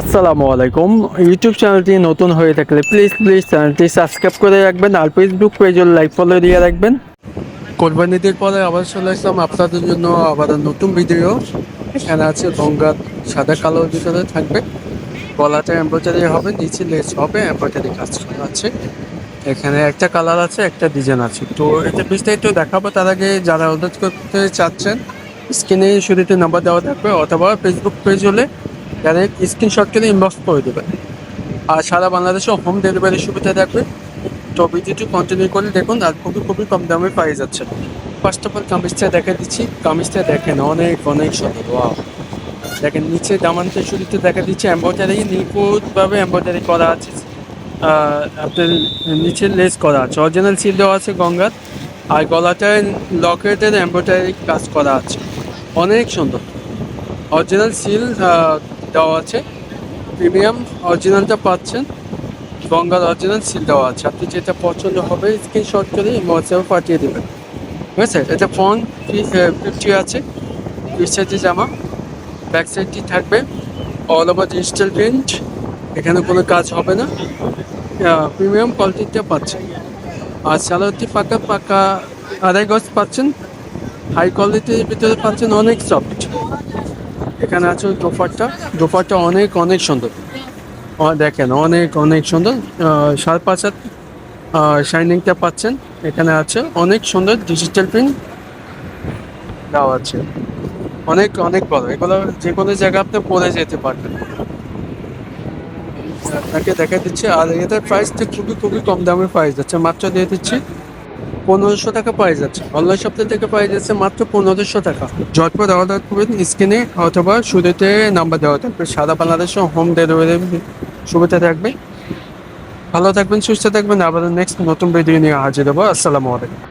আসসালামু আলাইকুম। ইউটিউব চ্যানেলটি নতুন হয়ে থাকলে প্লিজ প্লিজ চ্যানেলটি সাবস্ক্রাইব করে রাখবেন আর ফেসবুক পেজও লাইক ফলো দিয়ে রাখবেন। কোরবানিদের পরে আবার চলে আসলাম আপনাদের জন্য আবার নতুন ভিডিও এখানে আছে গঙ্গা সাদা কালো ভিতরে থাকবে। গলাতে এম্ব্রয়ডারি হবে, নিচে লেস হবে এম্ব্রয়ডারি কাজ করা আছে। এখানে একটা কালার আছে, একটা ডিজাইন আছে। তো এটা বিস্তারিত দেখাবো, তার আগে যারা অর্ডার করতে চাচ্ছেন স্ক্রিনে শুরুতে নাম্বার দেওয়া থাকবে অথবা ফেসবুক পেজ হলে ডাইরেক্ট স্ক্রিনশট করে ইনবক্স করে দেবেন আর সারা বাংলাদেশে হোম ডেলিভারি সুবিধা থাকবে। তো ভিডিওটি কন্টিনিউ করে দেখুন, আর খুবই খুবই কম দামে পাই যাচ্ছে। ফার্স্ট অফ অল কামিজটা দেখা দিচ্ছি। কামিজটা দেখেন, অনেক অনেক সুন্দর ওয়াও দেখেন, নিচে দামানতে শুরুতে দেখা দিচ্ছে এম্ব্রয়ডারি নিখুঁতভাবে এম্ব্রয়ডারি করা আছে। আপনার নিচে লেস করা আছে। অরিজিনাল সিল দেওয়া আছে গঙ্গার। আর গলাটায় লকেটের এম্ব্রয়ডারি কাজ করা আছে। অনেক সুন্দর। অরিজিনাল সিল দেওয়া আছে। প্রিমিয়াম অরিজিনালটা পাচ্ছেন। গঙ্গার অরিজিনাল সিল দেওয়া আছে। আপনি যেটা পছন্দ হবে স্ক্রিনশট করে হোয়াটসঅ্যাপে পাঠিয়ে দেবেন। ঠিক আছে? এটা ফোন ফিফটি আছে। সাইজে জামা ব্যাক সাইডটি থাকবে। অল ওভার ডিজিটাল প্রিন্ট এখানে কোনো কাজ হবে না। প্রিমিয়াম কোয়ালিটিটা পাচ্ছেন। আর স্যালোয়ারটি পাকা পাকা আড়াই গজ পাচ্ছেন। হাই কোয়ালিটির ভিতরে পাচ্ছেন অনেক সফট এখানে আছে দোপারটা দোপারটা অনেক অনেক সুন্দর। দেখেন, অনেক অনেক সুন্দর। সাড়ে পাঁচ হাত শাইনিংটা পাচ্ছেন। এখানে আছে অনেক সুন্দর ডিজিটাল প্রিন্ট দেওয়া আছে। অনেক অনেক বড় এগুলো যে কোনো জায়গায় আপনি পরে যেতে পারবেন। আপনাকে দেখা দিচ্ছে। আর এটার প্রাইসটা খুবই খুবই কম দামে পাওয়া যাচ্ছে। মাত্র দিয়ে দিচ্ছি। পনেরোশো টাকা পাওয়া যাচ্ছে। অনলাইন সপ্তাহ থেকে পাওয়া যাচ্ছে মাত্র পনেরোশো টাকা। জটপট অর্ডার করবেন স্ক্রিনে অথবা শুরুতে নাম্বার দেওয়া থাকবে। সারা বাংলাদেশে হোম ডেলিভারি সুবিধা থাকবে। ভালো থাকবেন, সুস্থ থাকবেন। আবার নেক্সট নতুন ভিডিও নিয়ে হাজির হব। আসসালামু আলাইকুম।